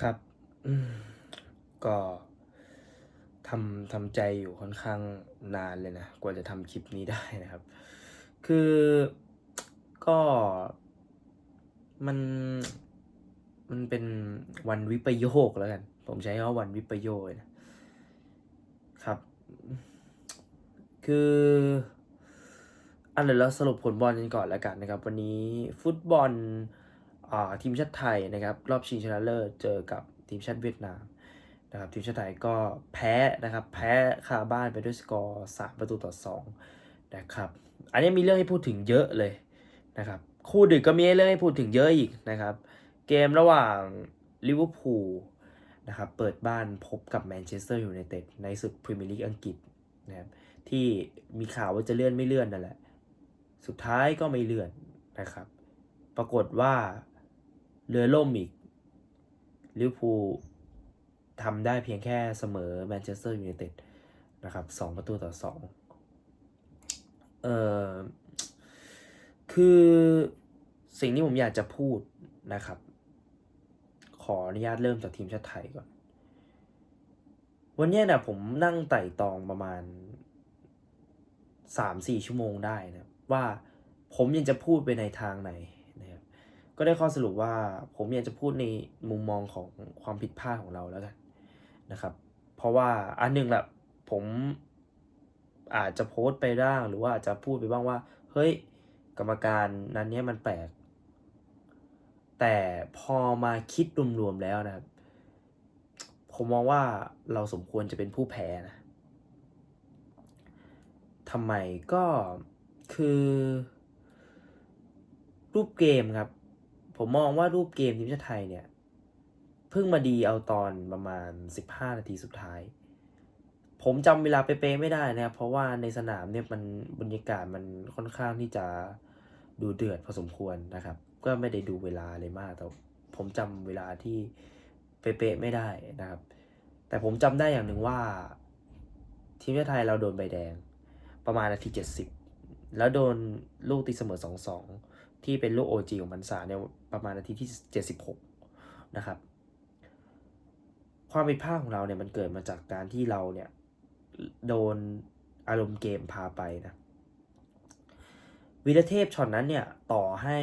ครับ อืม ก็ทำทำใจอยู่ค่อนข้างนานเลยนะ กว่าจะทำคลิปนี้ได้นะครับ คือก็มันมันเป็นวันวิปโยคแล้วกัน ผมใช้คำว่าวันวิปโยคนะครับ คืออันเดี๋ยวเราสรุปผลบอลกันก่อนแล้วกันนะครับ วันนี้ฟุตบอล ทีมชาติไทยนะครับรอบชิงชนะเลิศเจอกับทีมชาติเวียดนามนะครับทีมชาติไทยก็แพ้นะครับแพ้คาบ้านไปด้วยสกอร์สามประตูต่อสองนะครับอันนี้มีเรื่องให้พูดถึงเยอะเลยนะครับคู่ดึกก็มีเรื่องให้พูดถึงเยอะอีกนะครับเกมระหว่างลิเวอร์พูลนะครับเปิดบ้านพบกับแมนเชสเตอร์ยูไนเต็ดในศึกพรีเมียร์ลีกอังกฤษนะครับที่มีข่าวว่าจะเลื่อนไม่เลื่อนนั่นแหละ สุดท้ายก็ไม่เลื่อนนะครับ ปรากฏว่า เรือล่มอีกลิเวอร์พูลทำได้เพียงแค่เสมอแมนเชสเตอร์ยูไนเต็ดนะครับสองประตูต่อสองเอ่อคือสิ่งที่ผมอยากจะพูดนะครับ ขออนุญาตเริ่มจากทีมชาติไทยก่อน วันนี้ยนะผมนั่งไต่ตองประมาณสามสี่ชั่วโมงได้นะว่าผมยังจะพูดไปในทางไหน ก็ได้ข้อสรุปว่าผมอยากจะพูดในมุมมองของความผิดพลาดของเราแล้วกันนะครับ เพราะว่าอันหนึ่งแหละผมอาจจะโพสต์ไปบ้างหรือว่าอาจจะพูดไปบ้างว่า เฮ้ย กรรมการนั้นเนี้ยมันแปลก แต่พอมาคิดรวมๆแล้วนะครับ ผมมองว่าเราสมควรจะเป็นผู้แพ้นะทำไมก็คือรูปเกมครับ ผมมองว่ารูปเกมทีมชาติไทยเนี่ย เพิ่งมาดีเอาตอนประมาณ 15 นาทีสุดท้าย ผมจำเวลาเป๊ะๆไม่ได้นะครับเพราะว่าในสนามเนี่ยมันบรรยากาศมันค่อนข้างที่จะดูเดือดพอสมควรนะครับ ก็ไม่ได้ดูเวลาเลยมาก แต่ผมจำเวลาที่เป๊ะๆไม่ได้นะครับ แต่ผมจำได้อย่างหนึ่งว่าทีมชาติไทยเราโดนใบแดง ประมาณนาที 70 แล้วโดนลูกตีเสมอ 2-2 ที่เป็นลูก OG ของพันษาเนี่ย ประมาณนาทีที่ 76 นะครับ ความผิดพลาดของเราเนี่ยมันเกิดมาจากการที่เราเนี่ยโดนอารมณ์เกมพาไปนะวีรเทพช็อตนั้นเนี่ยต่อให้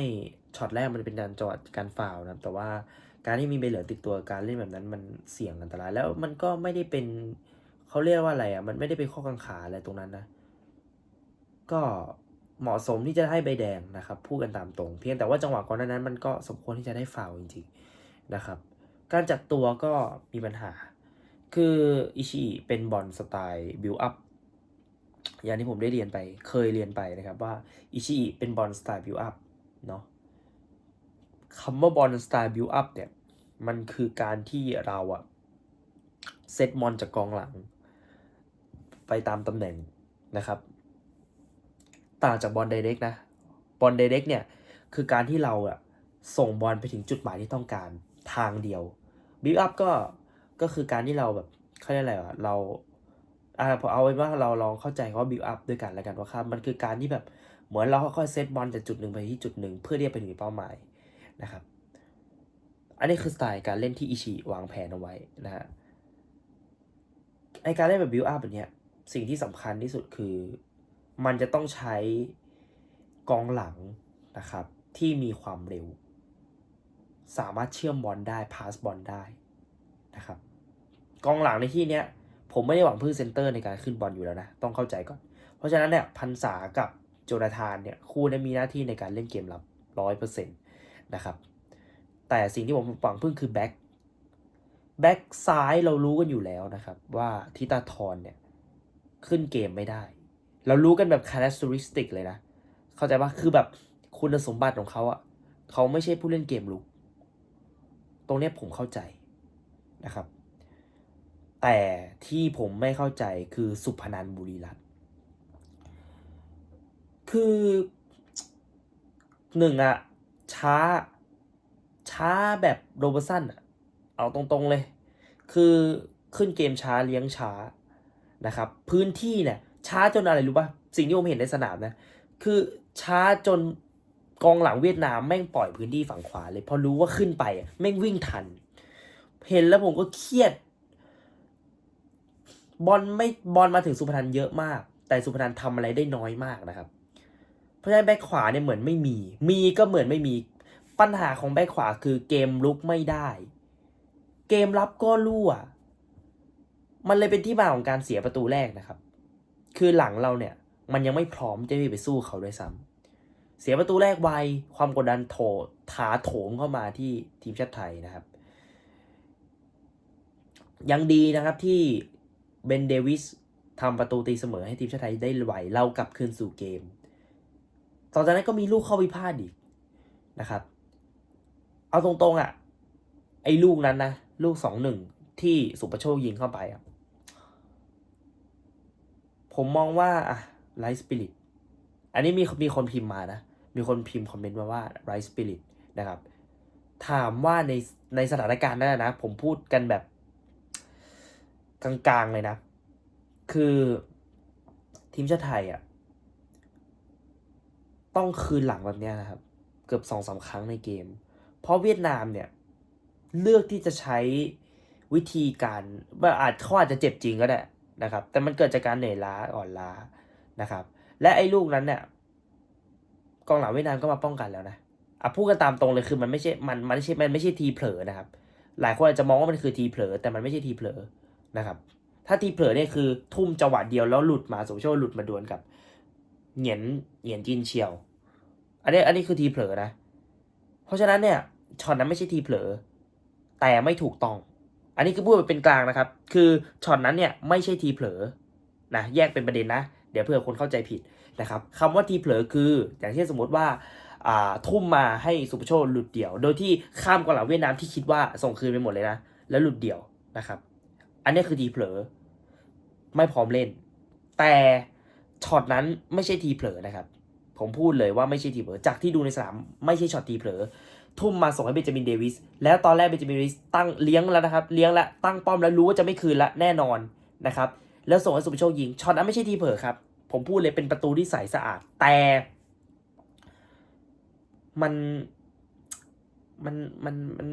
ช็อตแรกมันเป็นการจอดการฝ่าวนะแต่ว่าการที่มีใบเหลืองติดตัวการเล่นแบบนั้นมันเสี่ยงอันตราย แล้วมันก็ไม่ได้เป็นเขาเรียกว่าอะไรอะมันไม่ได้เป็นข้อกังขาอะไรตรงนั้นนะ ก็ เหมาะสมที่จะให้ใบแดงนะครับพูดกันตามตรง เพียงแต่ว่าจังหวะก่อนนั้นมันก็สมควรที่จะได้ฟาวจริงๆนะครับ การจัดตัวก็มีปัญหา คืออิชิเป็นบอลสไตล์บิวอัพอย่างที่ผมได้เรียนไปเคยเรียนไปนะครับว่าอิชิเป็นบอลสไตล์บิวอัพเนาะคำว่าบอลสไตล์บิวอัพเนี่ยมันคือการที่เราอะเซตมอนจากกองหลัง ไปตามตำแหน่งนะครับ ต่างจากบอลไดเรกนะบอลไดเรกเนี่ยคือการที่เราอะส่งบอลไปถึงจุดหมายที่ต้องการทางเดียวบิวอัพก็ก็คือการที่เราแบบเขาเรียกอะไรวะเราอ่าพอเอาไว้ว่าเราลองเข้าใจคำว่าบิวอัพด้วยกันแล้วกันว่าครับมันคือการที่แบบเหมือนเราค่อยๆเซตบอลจากจุดหนึ่งไปที่จุดหนึ่งเพื่อที่จะไปถึงเป้าหมายนะครับ อันนี้คือสไตล์การเล่นที่อิชิวางแผนเอาไว้นะฮะไอการเล่นแบบบิวอัพแบบเนี้ยสิ่งที่สำคัญที่สุดคือ มันจะต้องใช้กองหลังนะครับ ที่มีความเร็ว สามารถเชื่อมบอลได้พาสบอลได้นะครับ กองหลังในที่เนี้ยผมไม่ได้หวังพึ่งเซนเตอร์ในการขึ้นบอลอยู่แล้วนะ ต้องเข้าใจก่อน เพราะฉะนั้นเนี่ยพันษากับโจนาธานเนี่ยคู่นี้มีหน้าที่ในการเล่นเกมรับร้อยเปอร์เซ็นต์นะครับ แต่สิ่งที่ผมหวังพึ่งคือแบ็คแบ็คซ้ายเรารู้กันอยู่แล้วนะครับ ว่าทิตาทรเนี่ยขึ้นเกมไม่ได้ เรารู้กันแบบ characteristic เลยนะ เข้าใจปะคือแบบคุณสมบัติของเขาอะเขาไม่ใช่ผู้เล่นเกมลุก ตรงนี้ผมเข้าใจนะครับ แต่ที่ผมไม่เข้าใจคือสุพนันบุรีรัตน์คือหนึ่งอะช้า ช้าแบบโรเบอร์สันอะเอาตรงๆเลย คือขึ้นเกมช้าเลี้ยงช้านะครับ พื้นที่เนี่ย ช้าจนอะไรรู้ป่ะ สิ่งที่ผมเห็นในสนามนะ คือช้าจนกองหลังเวียดนามแม่งปล่อยพื้นที่ฝั่งขวาเลยเพราะรู้ว่าขึ้นไปอะแม่งวิ่งทัน เห็นแล้วผมก็เครียด บอลไม่บอลมาถึงสุพนันเยอะมาก แต่สุพนันทำอะไรได้น้อยมากนะครับ เพราะฉะนั้นแบ็คขวาเนี่ยเหมือนไม่มี มีก็เหมือนไม่มีปัญหาของแบ็คขวาคือเกมลุกไม่ได้ เกมรับก็รั่ว มันเลยเป็นที่มาของการเสียประตูแรกนะครับ คือหลังเราเนี่ย มันยังไม่พร้อมจะไปสู้เขาด้วยซ้ำเสียประตูแรกไว ความกดดันโถถาโถมเข้ามาที่ทีมชาติไทยนะครับ ยังดีนะครับที่เบนเดวิสทำประตูตีเสมอให้ทีมชาติไทยได้ไหวเรากลับคืนสู่เกมต่อจากนั้นก็มีลูกเข้าวิพาทอีกนะครับ เอาตรงๆอะ ไอ้ลูกนั้นนะ ลูกสองหนึ่งที่สุประโชคยิงเข้าไปอะ ผมมองว่าอะไ i สปิริตอันนี้มีมีคนพิมพ์มานะ มีคนพิมพ์คอมเมนต์มาว่าไรสปิริตนะครับ ถามว่าในในสถานการณ์นั้นนะ ผมพูดกันแบบ กลางๆเลยนะ คือทีมชาติไทยอะต้องคืนหลังแบบเนี้ยนะครับ เกือบสองสาครั้งในเกม เพราะเวียดนามเนี่ย เลือกที่จะใช้วิธีการว่าอาจเขาอาจจะเจ็บจริงก็ได้ นะครับ แต่มันเกิดจากการเหนื่อยล้าอ่อนล้านะครับ และไอ้ลูกนั้นเนี่ยกองหลังเวียดนามก็มาป้องกันแล้วนะอะพูดกันตามตรงเลยคือมันไม่ใช่มันมันไม่ใช่มันไม่ใช่ทีเผลอนะครับ หลายคนอาจจะมองว่ามันคือทีเผลอแต่มันไม่ใช่ทีเผลอนะครับ ถ้าทีเผลอเนี่ยคือทุ่มจังหวะเดียวแล้วหลุดมาสมโชคหลุดมาดวลกับเหงียนเหงียนจินเชียว อันนี้อันนี้คือทีเผลอนะ เพราะฉะนั้นเนี่ยช็อตนั้นไม่ใช่ทีเผลอแต่ไม่ถูกต้อง อันนี้คือพูดแบบเป็นกลางนะครับ คือช็อตนั้นเนี่ยไม่ใช่ทีเผลอนะแยกเป็นประเด็นนะ เดี๋ยวเพื่อคนเข้าใจผิดนะครับคำว่าทีเผลอคือ อย่างเช่นสมมติว่าอ่าทุ่มมาให้สุภโชคหลุดเดี่ยว โดยที่ข้ามกองหลังเวียดนามที่คิดว่าส่งคืนไปหมดเลยนะ แล้วหลุดเดี่ยวนะครับ อันนี้คือทีเผลอ ไม่พร้อมเล่น แต่ช็อตนั้นไม่ใช่ทีเผลอนะครับ ผมพูดเลยว่าไม่ใช่ทีเผลอ จากที่ดูในสนามไม่ใช่ช็อตทีเผลอ ทุ่มมาส่งให้เบนจามินเดวิสแล้วตอนแรกเบนจามินเดวิสตั้งเลี้ยงแล้วนะครับ เลี้ยงแล้วตั้งป้อมแล้วรู้ว่าจะไม่คืนละแน่นอนนะครับแล้วส่งให้สุภโชคยิงช็อตนั้นไม่ใช่ทีเผลอครับ ผมพูดเลยเป็นประตูที่ใสสะอาด แต่ มันมันมันมัน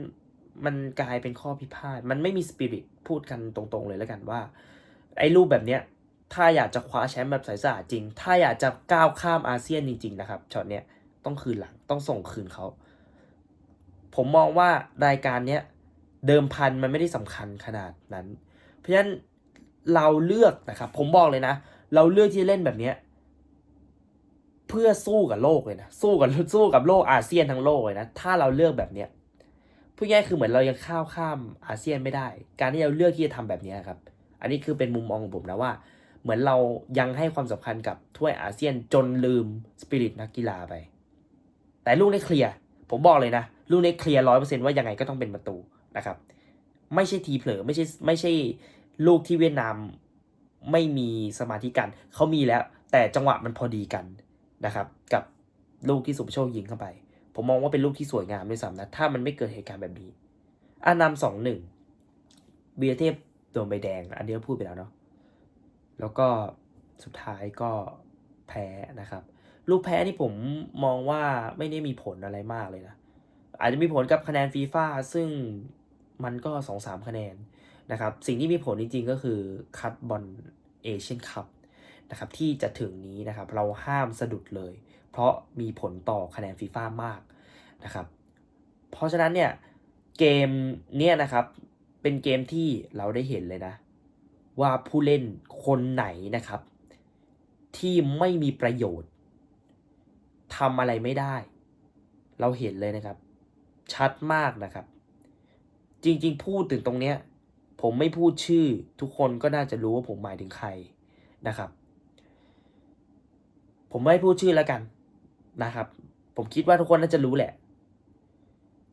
มันกลายเป็นข้อพิพาทมันไม่มีสปิริตพูดกันตรงๆเลยแล้วกันว่า ไอ้รูปแบบเนี้ยถ้าอยากจะคว้าแชมป์แบบใสสะอาดจริง ถ้าอยากจะก้าวข้ามอาเซียนจริง ๆ นะครับช็อตเนี้ยต้องคืนหลังต้องส่งคืนเขา ผมมองว่ารายการเนี้ยเดิมพันมันไม่ได้สำคัญขนาดนั้น เพราะฉะนั้นเราเลือกนะครับ ผมบอกเลยนะ เราเลือกที่จะเล่นแบบเนี้ยเพื่อสู้กับโลกเลยนะสู้กับสู้กับโลกอาเซียนทั้งโลกเลยนะถ้าเราเลือกแบบเนี้ยพูดง่ายคือเหมือนเรายังข้าวข้ามอาเซียนไม่ได้ การที่เราเลือกที่จะทำแบบนี้ครับ อันนี้คือเป็นมุมมองของผมนะว่า เหมือนเรายังให้ความสำคัญกับถ้วยอาเซียนจนลืมสปิริตนักกีฬาไป แต่ลูกนี้เคลียร์ ผมบอกเลยนะลูกนี้เคลียร์ร้อยเปอร์เซ็นต์ว่ายังไงก็ต้องเป็นประตูนะครับไม่ใช่ทีเผลอไม่ใช่ไม่ใช่ลูกที่เวียดนามไม่มีสมาธิกันเขามีแล้ว แต่จังหวะมันพอดีกันนะครับ กับลูกที่สุภโชคยิงเข้าไป ผมมองว่าเป็นลูกที่สวยงามด้วยซ้ำนะถ้ามันไม่เกิดเหตุการณ์แบบนี้อานำสองหนึ่งเบียเทพโดนใบแดง อันนี้ก็พูดไปแล้วเนาะแล้วก็สุดท้ายก็แพ้นะครับ ลูกแพ้นี่ผมมองว่าไม่ได้มีผลอะไรมากเลยนะ อาจจะมีผลกับคะแนนฟีฟ่าซึ่งมันก็สองสามคะแนนนะครับ สิ่งที่มีผลจริงๆก็คือคัดบอลเอเชียนคัพนะครับที่จะถึงนี้นะครับเราห้ามสะดุดเลย เพราะมีผลต่อคะแนนฟีฟ่ามากนะครับเพราะฉะนั้นเนี่ยเกมเนี่ยนะครับเป็นเกมที่เราได้เห็นเลยนะ ว่าผู้เล่นคนไหนนะครับ ที่ไม่มีประโยชน์ ทำอะไรไม่ได้ เราเห็นเลยนะครับ ชัดมากนะครับ จริงๆ พูดถึงตรงเนี้ย ผมไม่พูดชื่อ ทุกคนก็น่าจะรู้ว่าผมหมายถึงใครนะครับ ผมไม่พูดชื่อแล้วกันนะครับ ผมคิดว่าทุกคนน่าจะรู้แหละ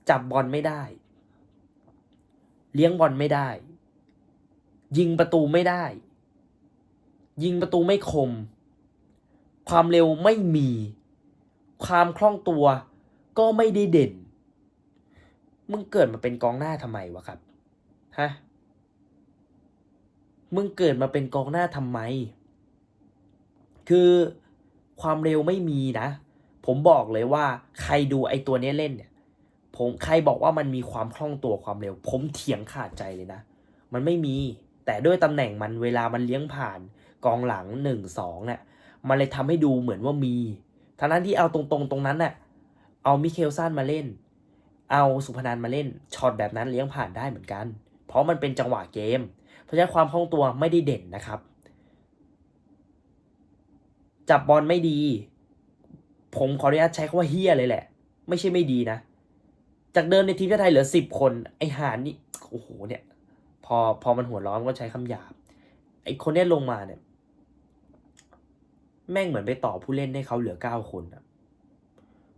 จับบอลไม่ได้ เลี้ยงบอลไม่ได้ ยิงประตูไม่ได้ ยิงประตูไม่คม ความเร็วไม่มี ความคล่องตัวก็ไม่ได้เด่น มึงเกิดมาเป็นกองหน้าทำไมวะครับ ฮะ มึงเกิดมาเป็นกองหน้าทำไม คือความเร็วไม่มีนะ ผมบอกเลยว่าใครดูไอ้ตัวนี้เล่นเนี่ย ผมใครบอกว่ามันมีความคล่องตัวความเร็ว ผมเถียงขาดใจเลยนะ มันไม่มี แต่ด้วยตำแหน่งมันเวลามันเลี้ยงผ่านกองหลังหนึ่งสองเนี่ย มันเลยทำให้ดูเหมือนว่ามี ทั้งนั้นที่เอาตรงๆตรงนั้นน่ะ เอามิเคลซันมาเล่น เอาสุพนันมาเล่น ช็อตแบบนั้นเลี้ยงผ่านได้เหมือนกัน เพราะมันเป็นจังหวะเกม เพราะฉะนั้นความคล่องตัวไม่ได้เด่นนะครับ จับบอลไม่ดี ผมขออนุญาตใช้คำว่าเฮี้ยเลยแหละ ไม่ใช่ไม่ดีนะ จากเดิมในทีมชาติไทยเหลือสิบคน ไอหานนี่ โอ้โหเนี่ย พอพอมันหัวร้อนก็ใช้คำหยาบ ไอคนเนี้ยลงมาเนี่ย แม่งเหมือนไปต่อผู้เล่นให้เขาเหลือเก้าคนอะ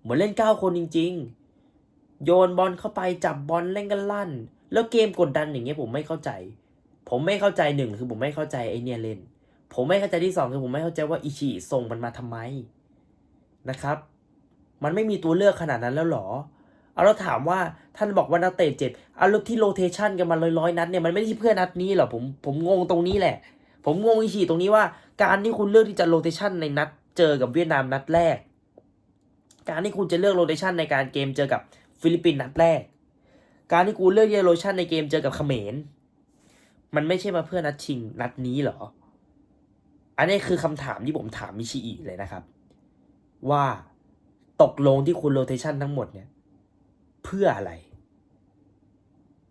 เหมือนเล่นเก้าคนจริง ๆ โยนบอลเข้าไปจับบอลเล่นกันลั่น แล้วเกมกดดันอย่างเงี้ยผมไม่เข้าใจ ผมไม่เข้าใจหนึ่งคือผมไม่เข้าใจไอเนี่ยเล่น ผมไม่เข้าใจที่สองคือผมไม่เข้าใจว่าอิชิส่งมันมาทำไมนะครับ มันไม่มีตัวเลือกขนาดนั้นแล้วหรอเอาเราถามว่าท่านบอกว่านักเตะเจ็บเอาล้วที่โรเทชันกันมาร้อยๆนัดเนี่ยมันไม่ใช่เพื่อนัดนี้หรอผมผมงงตรงนี้แหละ ผมงงอิชิตรงนี้ว่า การที่คุณเลือกที่จะโรเทชันในนัดเจอกับเวียดนามนัดแรก การที่คุณจะเลือกโรเทชันในการเกมเจอกับฟิลิปปินส์นัดแรก การที่คุณเลือกที่จะโรเทชันในเกมเจอกับเขมร มันไม่ใช่มาเพื่อนัดชิงนัดนี้หรอ อันนี้คือคำถามที่ผมถามมิชิอิเลยนะครับ ว่าตกลงที่คุณโรเทชันทั้งหมดเนี่ยเพื่ออะไร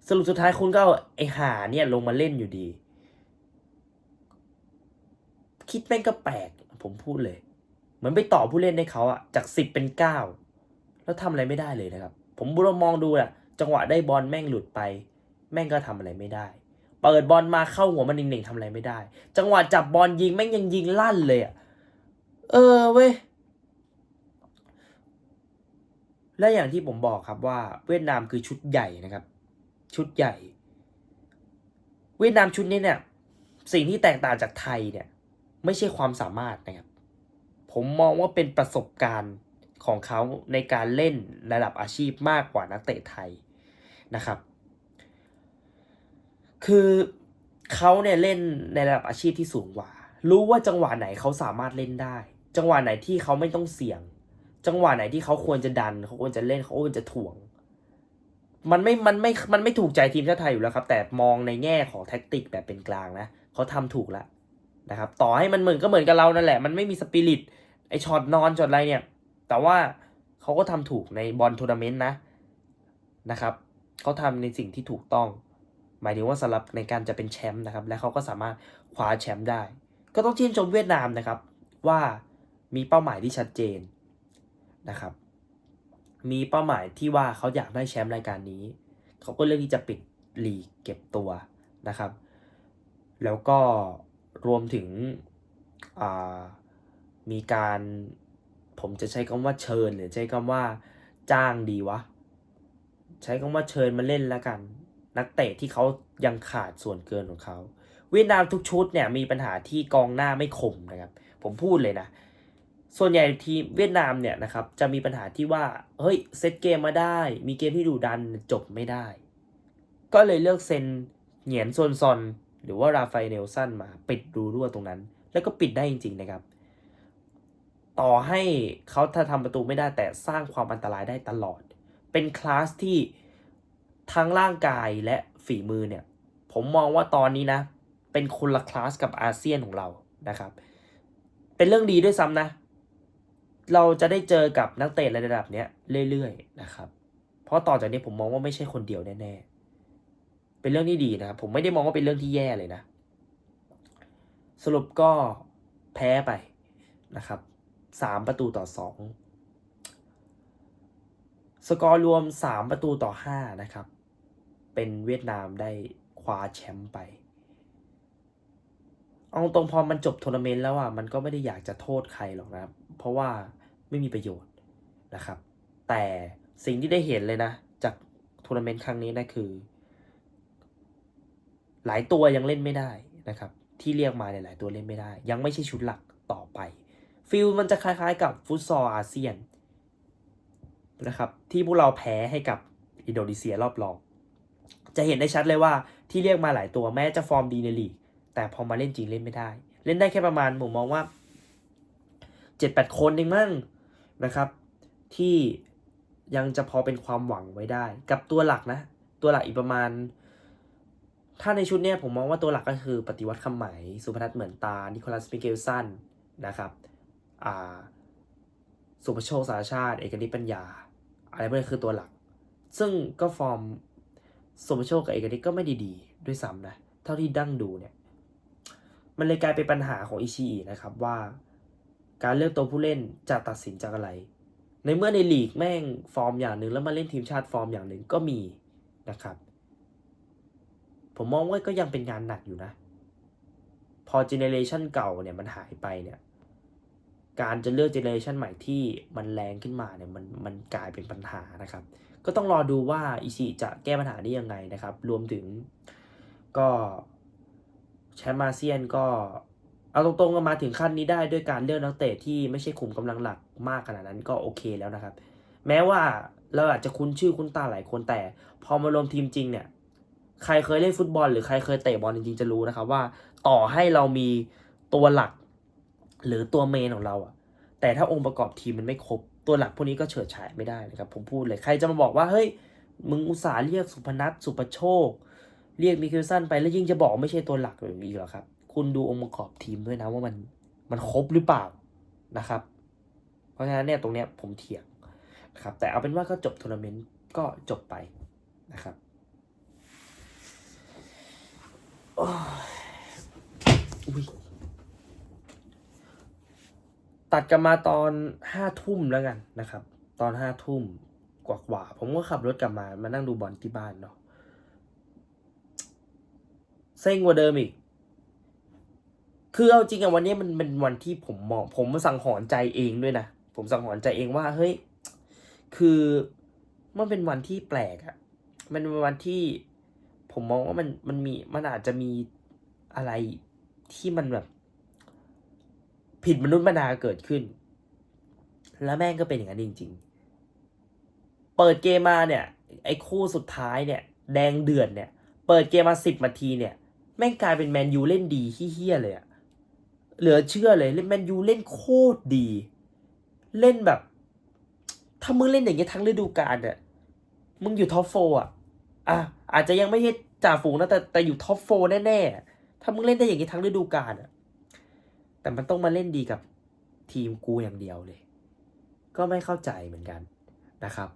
สรุปสุดท้ายคุณก็เอาไอหาเนี่ยลงมาเล่นอยู่ดี คิดแม่งก็แปลก ผมพูดเลย เหมือนไปต่อผู้เล่นให้เขาอะจากสิบเป็นเก้าแล้วทำอะไรไม่ได้เลยนะครับ ผมบุรมองดูอะจังหวะได้บอลแม่งหลุดไป แม่งก็ทำอะไรไม่ได้ เปิดบอลมาเข้าหัวมันหนึ่งๆทำอะไรไม่ได้ จังหวะจับบอลยิงแม่งยังยิงลั่นเลยอะเออเว้ยและอย่างที่ผมบอกครับว่าเวียดนามคือชุดใหญ่นะครับ ชุดใหญ่ เวียดนามชุดนี้เนี่ย สิ่งที่แตกต่างจากไทยเนี่ย ไม่ใช่ความสามารถนะครับ ผมมองว่าเป็นประสบการณ์ของเขาในการเล่นระดับอาชีพมากกว่านักเตะไทยนะครับ คือเขาเนี่ยเล่นในระดับอาชีพที่สูงกว่า รู้ว่าจังหวะไหนเขาสามารถเล่นได้ จังหวะไหนที่เขาไม่ต้องเสี่ยง จังหวะไหนที่เขาควรจะดัน เขาควรจะเล่นเขาควรจะถ่วง มันไม่ มันไม่ มันไม่ถูกใจทีมชาติไทยอยู่แล้วครับ แต่มองในแง่ของแท็กติกแบบเป็นกลางนะเขาทำถูกแล้ว นะครับต่อให้มันเหมือนก็เหมือนกับเรานั่นแหละ มันไม่มีสปิริตไอช็อตนอนช็อตอะไรเนี่ย แต่ว่าเขาก็ทำถูกในบอลทัวร์นาเมนต์นะนะครับเขาทำในสิ่งที่ถูกต้อง หมายถึงว่าสำหรับในการจะเป็นแชมป์นะครับ และเขาก็สามารถคว้าแชมป์ได้ ก็ต้องชื่นชมเวียดนามนะครับ ว่ามีเป้าหมายที่ชัดเจนนะครับ มีเป้าหมายที่ว่าเขาอยากได้แชมป์รายการนี้ เขาก็เลือกที่จะปิดลีกเก็บตัวนะครับ แล้วก็ รวมถึงมีการผมจะใช้คำว่าเชิญหรือใช้คำว่าจ้างดีวะ ใช้คำว่าเชิญมาเล่นแล้วกัน นักเตะที่เขายังขาดส่วนเกินของเขาเวียดนามทุกชุดเนี่ยมีปัญหาที่กองหน้าไม่คมนะครับ ผมพูดเลยนะ ส่วนใหญ่ทีมเวียดนามเนี่ยนะครับจะมีปัญหาที่ว่าเฮ้ยเซตเกมมาได้ มีเกมที่ดูดันจบไม่ได้ ก็เลยเลือกเซนเหงียนโซนซอน หรือว่าราฟาเอลเนลสันมาปิดรูรั่วตรงนั้น แล้วก็ปิดได้จริง ๆ นะครับ ต่อให้เขาถ้าทำประตูไม่ได้แต่สร้างความอันตรายได้ตลอด เป็นคลาสที่ทั้งร่างกายและฝีมือเนี่ย ผมมองว่าตอนนี้นะ เป็นคนละคลาสกับอาเซียนของเรานะครับ เป็นเรื่องดีด้วยซ้ำนะ เราจะได้เจอกับนักเตะระดับเนี้ยเรื่อยๆนะครับ เพราะต่อจากนี้ผมมองว่าไม่ใช่คนเดียวแน่ๆ เป็นเรื่องที่ดีนะครับผมไม่ได้มองว่าเป็นเรื่องที่แย่เลยนะ สรุปก็แพ้ไปนะครับสามประตูต่อสองสกอร์รวมสามประตูต่อห้านะครับ เป็นเวียดนามได้คว้าแชมป์ไปเอาตรงพอมันจบทัวร์นาเมนต์แล้วอะมันก็ไม่ได้อยากจะโทษใครหรอกนะครับ เพราะว่าไม่มีประโยชน์นะครับ แต่สิ่งที่ได้เห็นเลยนะ จากทัวร์นาเมนต์ครั้งนี้นะคือ หลายตัวยังเล่นไม่ได้นะครับ ที่เรียกมาหลายตัวเล่นไม่ได้ ยังไม่ใช่ชุดหลักต่อไป ฟิลมันจะคล้ายๆกับฟุตซอลอาเซียนนะครับที่พวกเราแพ้ให้กับอินโดนีเซียรอบรอง จะเห็นได้ชัดเลยว่าที่เรียกมาหลายตัวแม้จะฟอร์มดีในลีกแต่พอมาเล่นจริงเล่นไม่ได้ เล่นได้แค่ประมาณผมมองว่าเจ็ดแปดคนเองมั้งนะครับ ที่ยังจะพอเป็นความหวังไว้ได้ กับตัวหลักนะ ตัวหลักอีกประมาณ ถ้าในชุดเนี้ยผมมองว่าตัวหลักก็คือปฏิวัติคำไหม สุพนัทเหมือนตา นิโคลัสมิเกลสันนะครับอ่าสุภโชคสารชาติ เอกนิปัญญา อะไรพวกนี้คือตัวหลัก ซึ่งก็ฟอร์มสุภโชคกับเอกนิก็ไม่ด้ดีด้วยซ้ำนะ เท่าที่ดั้งดูเนี่ย มันเลยกลายเป็นปัญหาของอิชิอินะครับว่า การเลือกตัวผู้เล่นจะตัดสินจากอะไร ในเมื่อในลีกแม่งฟอร์มอย่างหนึ่งแล้วมาเล่นทีมชาติฟอร์มอย่างหนึ่งก็มีนะครับ ผมมองว่าก็ยังเป็นงานหนักอยู่นะ พอเจเนเรชันเก่าเนี่ยมันหายไปเนี่ย การจะเลือกเจเนเรชันใหม่ที่มันแรงขึ้นมาเนี่ยมันมันกลายเป็นปัญหานะครับ ก็ต้องรอดูว่าอิชิจะแก้ปัญหานี้ยังไงนะครับ รวมถึงก็แชมป์อาเซียนก็เอาตรงๆกันมาถึงขั้นนี้ได้ด้วยการเลือกนักเตะที่ไม่ใช่ขุมกำลังหลักมากขนาดนั้นก็โอเคแล้วนะครับ แม้ว่าเราอาจจะคุ้นชื่อคุ้นตาหลายคนแต่ พอมารวมทีมจริงเนี่ย ใครเคยเล่นฟุตบอล หรือใครเคยเตะบอลจริงๆจะรู้นะครับว่าต่อให้เรามีตัวหลัก หรือตัวเมนของเราอะแต่ถ้าองค์ประกอบทีมมันไม่ครบตัวหลักพวกนี้ก็เฉิดฉายไม่ได้นะครับผมพูดเลยใครจะมาบอกว่าเฮ้ยมึงอุตส่าห์เรียกสุพนัทสุปโชค เรียกมิเคลสันไปแล้วยิ่งจะบอกไม่ใช่ตัวหลักอย่างนี้หรอครับ คุณดูองค์ประกอบทีมด้วยนะว่ามันมันครบหรือเปล่านะครับ เพราะฉะนั้นเนี่ยตรงเนี้ยผมเถียงนะครับแต่เอาเป็นว่าก็จบทัวร์นาเมนต์ก็จบไปนะครับ โอ้ยอุ๊ย ตัดกันมาตอนห้าทุ่มแล้วกันนะครับ ตอนห้าทุ่มกว่าๆผมก็ขับรถกลับมามานั่งดูบอลที่บ้านเนาะเซ็งกว่าเดิมอีก คือเอาจริงอะวันนี้มันเป็นวันที่ผมมอง ผมสังหรณ์ใจเองด้วยนะ ผมสังหรณ์ใจเองว่า เฮ้ย คือมันเป็นวันที่แปลกอะมันเป็นวันที่ ผมมองว่ามันมันมีมันอาจจะมีอะไรที่มันแบบ ผิดมนุษย์มนาเกิดขึ้น แล้วแม่งก็เป็นอย่างนั้นจริง ๆ เปิดเกมมาเนี่ย ไอ้คู่สุดท้ายเนี่ย แดงเดือดเนี่ย เปิดเกมมาสิบนาทีเนี่ย แม่งกลายเป็นแมนยูเล่นดีเฮี้ยเลยอะเหลือเชื่อเลยเล่นแมนยูเล่นโคตรดี เล่นแบบ ถ้ามึงเล่นอย่างเงี้ยทั้งฤดูกาลเนี่ยมึงอยู่ท็อปโฟอะ อะอาจจะยังไม่ใช่จ่าฝูงนะแต่แต่อยู่ท็อปโฟแน่ๆ ถ้ามึงเล่นได้อย่างนี้ทั้งฤดูกาลอะแต่มันต้องมาเล่นดีกับทีมกูอย่างเดียวเลย ก็ไม่เข้าใจเหมือนกันนะครับ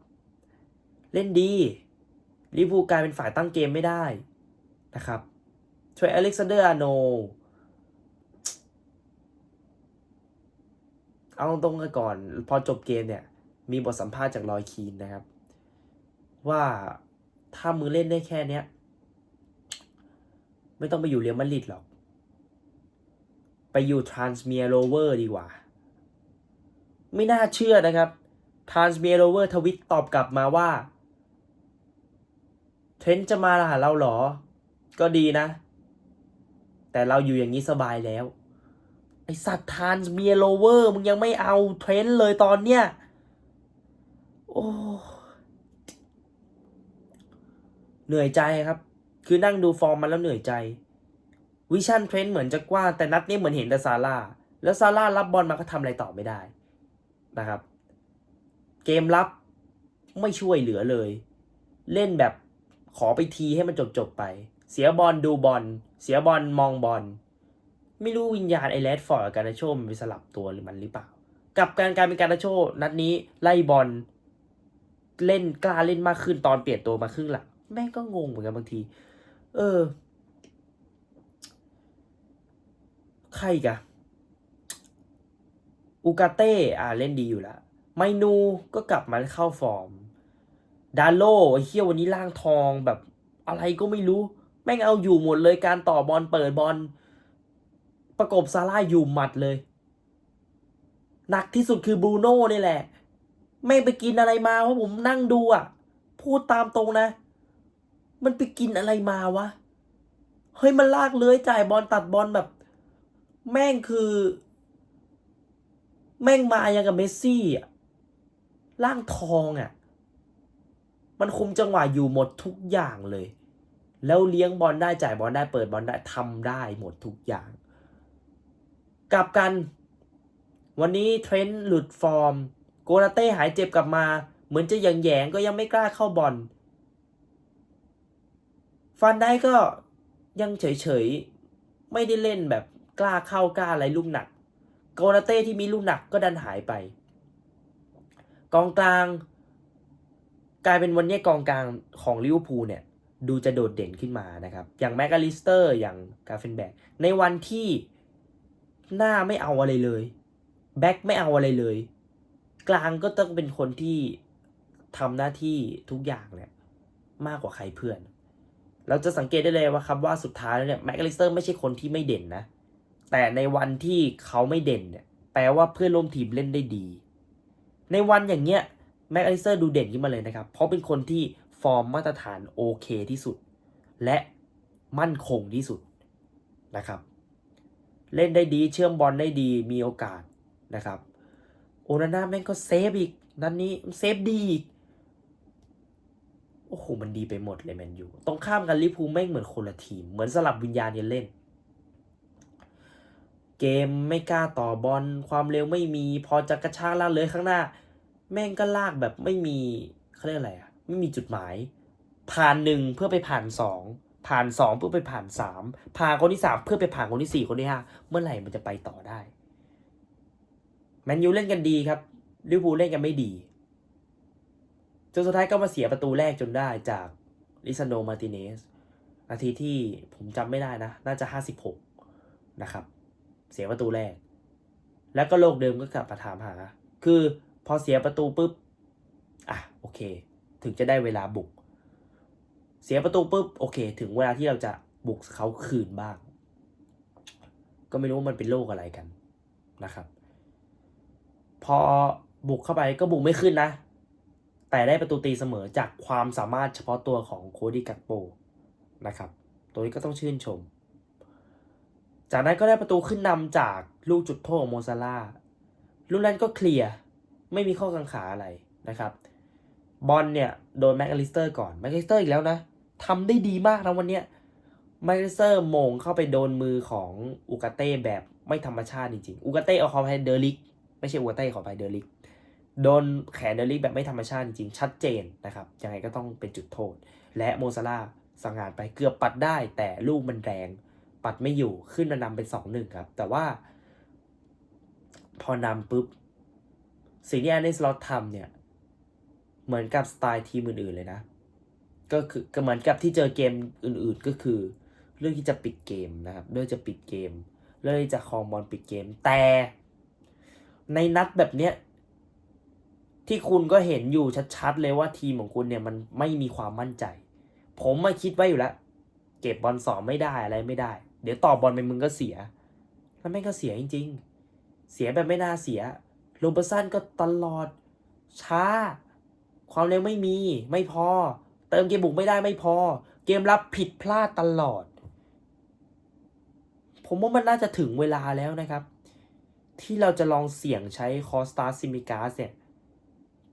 เล่นดีลิเวอร์พูลกลายเป็นฝ่ายตั้งเกมไม่ได้นะครับ ช่วยอเล็กซานเดอร์อาโน เอาตรงๆกันก่อน พอจบเกมเนี่ย มีบทสัมภาษณ์จากลอยคีนนะครับ ว่า ถ้ามือเล่นได้แค่เนี้ย ไม่ต้องไปอยู่เรียลมาดริดหรอก ไปอยู่ทรานส์เมียโรเวอร์ดีกว่า ไม่น่าเชื่อนะครับทรานส์เมียโรเวอร์ทวิตตอบกลับมาว่า เทรนต์จะมาหาเราหรอ ก็ดีนะ แต่เราอยู่อย่างนี้สบายแล้ว ไอสัตว์ทรานส์เมียโรเวอร์มึงยังไม่เอาเทรนต์เลยตอนเนี้ย โอ้ เหนื่อยใจครับ คือนั่งดูฟอร์มมันแล้วเหนื่อยใจ วิชั่นเทรนด์เหมือนจะกว้างแต่นัดนี้เหมือนเห็นแต่ซาร่าแล้วซาร่ารับบอลมาก็ทำอะไรต่อไม่ได้นะครับ เกมรับไม่ช่วยเหลือเลย เล่นแบบขอไปทีให้มันจบจบไป เสียบอลดูบอลเสียบอลมองบอลไม่รู้วิญญาณไอแรดฟอร์ดกับการนาโชมันไปสลับตัวหรือมันหรือเปล่า กับการการเป็นการนาโชนัดนี้ไล่บอลเล่นกล้าเล่นมากขึ้นตอนเปลี่ยนตัวมาครึ่งหลัง แม่งก็งงเหมือนกันบางที เออ ใครกะอูกาเต้อ่าเล่นดีอยู่ล้วไมนูก็กลับมาเข้าฟอร์ม ดาโลเฮียวันนี้ล่างทองแบบอะไรก็ไม่รู้ แม่งเอาอยู่หมดเลยการต่อบอลเปิดบอลประกบซาร่าอยู่หมัดเลย หนักที่สุดคือบรูโน่นี่แหละแม่งไปกินอะไรมาเพราะผมนั่งดูอะ พูดตามตรงนะ มันไปกินอะไรมาวะ เฮ้ยมันลากเลื้อยจ่ายบอลตัดบอลแบบ แม่งคือ แม่งมาอย่างกับเมสซี่อะร่างทองอะ มันคุมจังหวะอยู่หมดทุกอย่างเลย แล้วเลี้ยงบอลได้จ่ายบอลได้เปิดบอลได้ทำได้หมดทุกอย่าง กลับกัน วันนี้เทรนต์หลุดฟอร์ม โกนาเต้หายเจ็บกลับมา เหมือนจะยังแยงๆก็ยังไม่กล้าเข้าบอล ฟันได้ก็ยังเฉยๆ ไม่ได้เล่นแบบกล้าเข้ากล้าอะไรลูกหนักโกนาเต้ที่มีลูกหนักก็ดันหายไป กองกลาง กลายเป็นวันนี้กองกลางของลิเวอร์พูลเนี่ย ดูจะโดดเด่นขึ้นมานะครับ อย่างแมกกาลิสเตอร์อย่างกาเฟนแบกในวันที่หน้าไม่เอาอะไรเลย แบ็คไม่เอาอะไรเลย กลางก็ต้องเป็นคนที่ทำหน้าที่ทุกอย่างเนี่ยมากกว่าใครเพื่อน เราจะสังเกตได้เลยว่าครับว่าสุดท้ายแล้วเนี่ยแมกกลิสเตอร์ไม่ใช่คนที่ไม่เด่นนะ แต่ในวันที่เขาไม่เด่นเนี่ยแปลว่าเพื่อนร่วมทีมเล่นได้ดี ในวันอย่างเงี้ยแม็กอลิสเตอร์ดูเด่นขึ้นมาเลยนะครับ เพราะเป็นคนที่ฟอร์มมาตรฐานโอเคที่สุด และมั่นคงที่สุดนะครับ เล่นได้ดีเชื่อมบอลได้ดีมีโอกาสนะครับ โอนาน่าแม่งก็เซฟอีก นัดนนี้เซฟดีอีก โอ้โหมันดีไปหมดเลยแมนยูตรงข้ามกันลิพูแม่งเหมือนคนละทีม เหมือนสลับวิญญาณกันเล่น เกมไม่กล้าต่อบอลความเร็วไม่มี พอจะกระชากลากเลยข้างหน้า แม่งก็ลากแบบไม่มีเขาเรียกอะไรอะไม่มีจุดหมาย ผ่านหนึ่งเพื่อไปผ่านสองผ่านสองเพื่อไปผ่านสามผ่านคนที่สามเพื่อไปผ่านคนที่สี่คนที่ห้าเมื่อไหร่มันจะไปต่อได้แมนยูเล่นกันดีครับลิเวอร์พูลเล่นกันไม่ดี จนสุดท้ายก็มาเสียประตูแรกจนได้จากลิซันโดมาติเนส นาทีที่ผมจำไม่ได้นะ น่าจะห้าสิบหกนะครับ เสียประตูแรก แล้วก็โลกเดิมก็กลับมาถามหา คือพอเสียประตูปุ๊บ อะ โอเค ถึงจะได้เวลาบุก เสียประตูปุ๊บ โอเค ถึงเวลาที่เราจะบุกเขาคืนบ้าง ก็ไม่รู้ว่ามันเป็นโรคอะไรกันนะครับ พอบุกเข้าไปก็บุกไม่ขึ้นนะ แต่ได้ประตูตีเสมอจากความสามารถเฉพาะตัวของโคดี้กักโปนะครับ ตัวนี้ก็ต้องชื่นชม จากนั้นก็ได้ประตูขึ้นนำจากลูกจุดโทษของโมซาลาลูกนั้นก็เคลียร์ไม่มีข้อกังขาอะไรนะครับ บอลเนี่ยโดนแม็กอลิสเตอร์ก่อนแม็กอลิสเตอร์อีกแล้วนะทำได้ดีมากนะวันเนี้ยแม็กอลิสเตอร์มงเข้าไปโดนมือของอูกาเต้แบบไม่ธรรมชาติจริงๆอูกาเต้เอาขอไปเดอริกไม่ใช่อูกาเต้ขอไปเดอริก โดนแขนเดอริกแบบไม่ธรรมชาติจริงชัดเจนนะครับ ยังไงก็ต้องเป็นจุดโทษ และโมซาลาสังหารไปเกือบปัดได้ แต่ลูกมันแรง ปัดไม่อยู่ขึ้นมานำเป็นสองหนึ่งครับ แต่ว่า พอนำปุ๊บสิ่งที่แอนนสล็อตทำเนี่ย เหมือนกับสไตล์ทีมอื่นๆเลยนะ ก็คือก็เหมือนกับที่เจอเกมอื่นๆก็คือ เรื่องที่จะปิดเกมนะครับเรื่องจะปิดเกม เรื่องที่จะครองบอลปิดเกม แต่ ในนัดแบบเนี้ย ที่คุณก็เห็นอยู่ชัดๆเลยว่าทีมของคุณเนี่ยมันไม่มีความมั่นใจ ผมมาคิดไว้อยู่แล้ว เก็บบอลสองไม่ได้อะไรไม่ได้ เดี๋ยวต่อบอลไปมึงก็เสีย แล้วแม่งก็เสียจริง ๆ เสียแบบไม่น่าเสียโรเบอร์สันก็ตลอด ช้า ความเร็วไม่มี ไม่พอ เติมเกมบุกไม่ได้ไม่พอ เกมรับผิดพลาดตลอด ผมว่ามันน่าจะถึงเวลาแล้วนะครับ ที่เราจะลองเสี่ยงใช้คอสตาซิมิกาสเนี่ย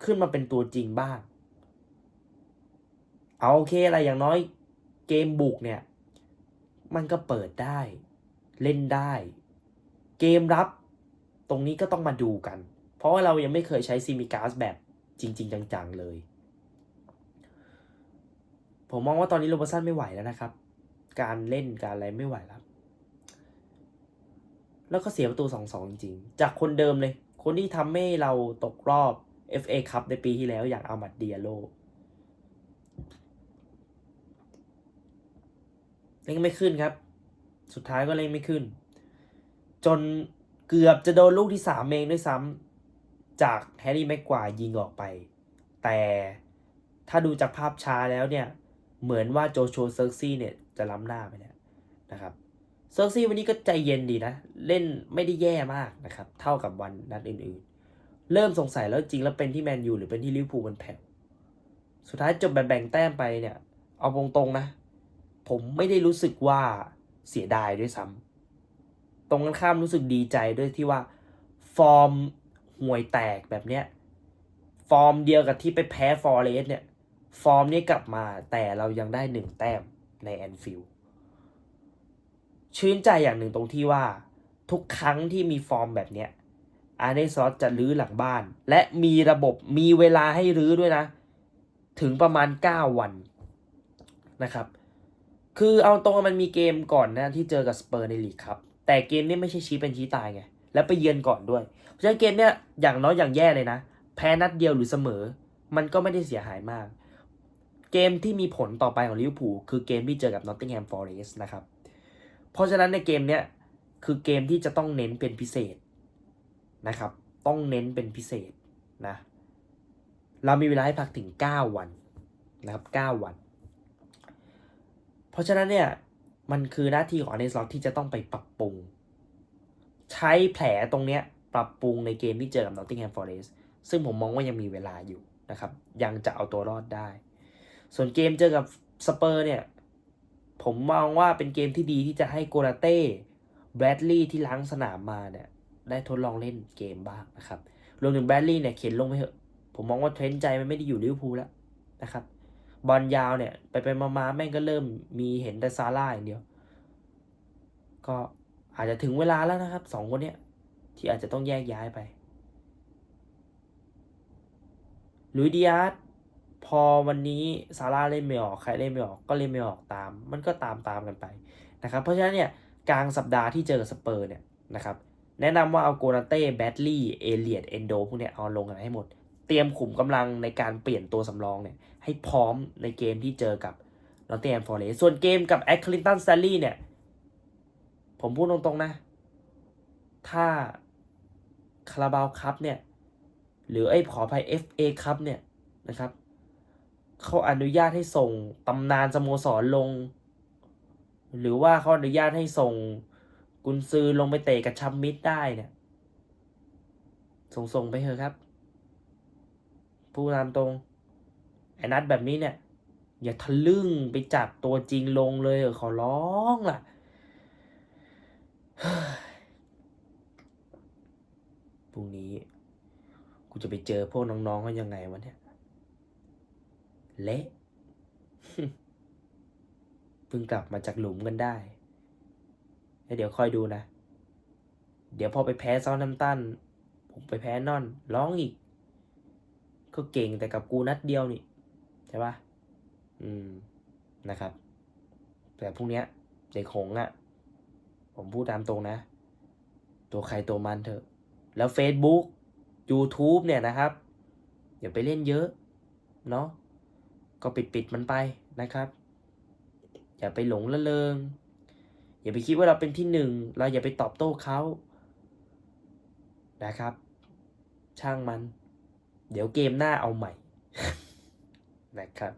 ขึ้นมาเป็นตัวจริงบ้าง เอาโอเคอะไรอย่างน้อยเกมบุกเนี่ย มันก็เปิดได้ เล่นได้ เกมรับ ตรงนี้ก็ต้องมาดูกัน เพราะว่าเรายังไม่เคยใช้ซิมิกาสแบบจริง ๆ จัง ๆ เลย ผมมองว่าตอนนี้โรเบอร์สันไม่ไหวแล้วนะครับ การเล่นการอะไรไม่ไหวแล้วแล้วก็เสียประตูสองสองจริงๆจากคนเดิมเลย คนที่ทำให้เราตกรอบ FA คัพในปีที่แล้วอย่างอามัดเดียโลเล่นไม่ขึ้นครับ สุดท้ายก็เล่นไม่ขึ้น จนเกือบจะโดนลูกที่สามเองด้วยซ้ำจากแฮร์รี่แม็กควายยิงออกไป แต่ถ้าดูจากภาพช้าแล้วเนี่ย เหมือนว่าโจชัวเซิร์กซี่เนี่ยจะล้ำหน้าไปแล้วนะครับเซิร์กซี่วันนี้ก็ใจเย็นดีนะ เล่นไม่ได้แย่มากนะครับ เท่ากับวันนัดอื่นๆ เริ่มสงสัยแล้วจริงแล้วเป็นที่แมนยูหรือเป็นที่ลิเวอร์พูลมันแผ่วสุดท้ายจบแบบแบ่งแต้มไปเนี่ย เอาตรงๆนะ ผมไม่ได้รู้สึกว่าเสียดายด้วยซ้ำตรงกันข้ามรู้สึกดีใจด้วยที่ว่า ฟอร์มห่วยแตกแบบเนี้ยฟอร์มเดียวกับที่ไปแพ้ฟอร์เรสเนี่ย ฟอร์มนี้กลับมาแต่เรายังได้หนึ่งแต้มในแอนฟิลด์ชื่นใจอย่างหนึ่งตรงที่ว่า ทุกครั้งที่มีฟอร์มแบบเนี้ย อาร์เนสล็อตจะรื้อหลังบ้าน และมีระบบมีเวลาให้รื้อด้วยนะ ถึงประมาณ 9 วันนะครับ คือเอาตรงมันมีเกมก่อนนะที่เจอกับสเปอร์ในลีกครับ แต่เกมนี้ไม่ใช่ชี้เป็นชี้ตายไง แล้วไปเยือนก่อนด้วย เพราะฉะนั้นเกมเนี้ยอย่างน้อยอย่างแย่เลยนะ แพ้นัดเดียวหรือเสมอ มันก็ไม่ได้เสียหายมาก เกมที่มีผลต่อไปของลิเวอร์พูลคือเกมที่เจอกับนอตติงแฮมฟอเรสต์นะครับ เพราะฉะนั้นในเกมเนี้ยคือเกมที่จะต้องเน้นเป็นพิเศษ นะครับ ต้องเน้นเป็นพิเศษนะเรามีเวลาให้พักถึง 9 วันนะครับ 9 วัน เพราะฉะนั้นเนี่ยมันคือหน้าที่ของอเนสล็อตที่จะต้องไปปรับปรุง ใช้แผลตรงเนี้ยปรับปรุงในเกมที่เจอกับนอตติงแฮมฟอร์เรสต์ซึ่งผมมองว่ายังมีเวลาอยู่นะครับ ยังจะเอาตัวรอดได้ ส่วนเกมเจอกับสเปอร์เนี่ย ผมมองว่าเป็นเกมที่ดีที่จะให้โกลาเต้แบรดลีย์ที่ล้างสนามมาเนี่ย ได้ทดลองเล่นเกมบ้างนะครับ รวมถึงแบรดลีย์เนี่ยเข็นลงไปเถอะ ผมมองว่าเทรนใจมันไม่ได้อยู่ลิเวอร์พูลแล้วนะครับ บอลยาวเนี่ย ไปไปมามาๆแม่งก็เริ่มมีเห็นแต่ซาร่าอย่างเดียว ก็อาจจะถึงเวลาแล้วนะครับสองคนเนี้ยที่อาจจะต้องแยกย้ายไปลุยดิอาร์พอวันนี้ซาร่าเล่นไม่ออกใครเล่นไม่ออกก็เล่นไม่ออกตาม มันก็ตามตามกันไปนะครับ เพราะฉะนั้นเนี่ยกลางสัปดาห์ที่เจอกับสเปอร์เนี่ยนะครับ แนะนำว่าเอาโกนาเต้แบตลี่เอเลียดเอนโดพวกเนี้ยเอาลงกันให้หมด เตรียมขุมกำลังในการเปลี่ยนตัวสำรองเนี่ยให้พร้อมในเกมที่เจอกับนอตเทนฟอร์เรสส่วนเกมกับแอคคลินตันส a ลลี่เนี่ย ผมพูดตรงๆนะ ถ้าคาราบาวครับเนี่ย หรือไอ้ขออภัย FA ครับเนี่ยนะครับเขาอนุญาตให้ส่งตำนานสโมสรลง หรือว่าเขาอนุญาตให้ส่ง กุนซือลงไปเตะกับชัมมิดได้เนี่ย ส่งส่งๆไปเถอะครับพูดตามตรง ไอ้นัดแบบนี้เนี่ย อย่าทะลึ่งไปจับตัวจริงลงเลยเออขอร้องล่ะพรุ่งนี้ กูจะไปเจอพวกน้องๆกันยังไงวะเนี่ย เละเพิ่งกลับมาจากหลุมกันได้ แล้วเดี๋ยวคอยดูนะ เดี๋ยวพอไปแพ้ซาน้ำตันผมไปแพ้นอน ร้องอีก ก็เก่งแต่กับกูนัดเดียวนี่ ใช่ปะอืมนะครับ แต่พรุ่งเนี้ยเด็กหงส์อะผมพูดตามตรงนะ ตัวใครตัวมันเถอะ แล้ว Facebook YouTube เนี่ยนะครับอย่าไปเล่นเยอะ เนาะก็ปิดปิดมันไปนะครับ อย่าไปหลงละเริง อย่าไปคิดว่าเราเป็นที่หนึ่งเราอย่าไปตอบโต้เขานะครับ ช่างมัน เดี๋ยวเกมหน้าเอาใหม่นะครับ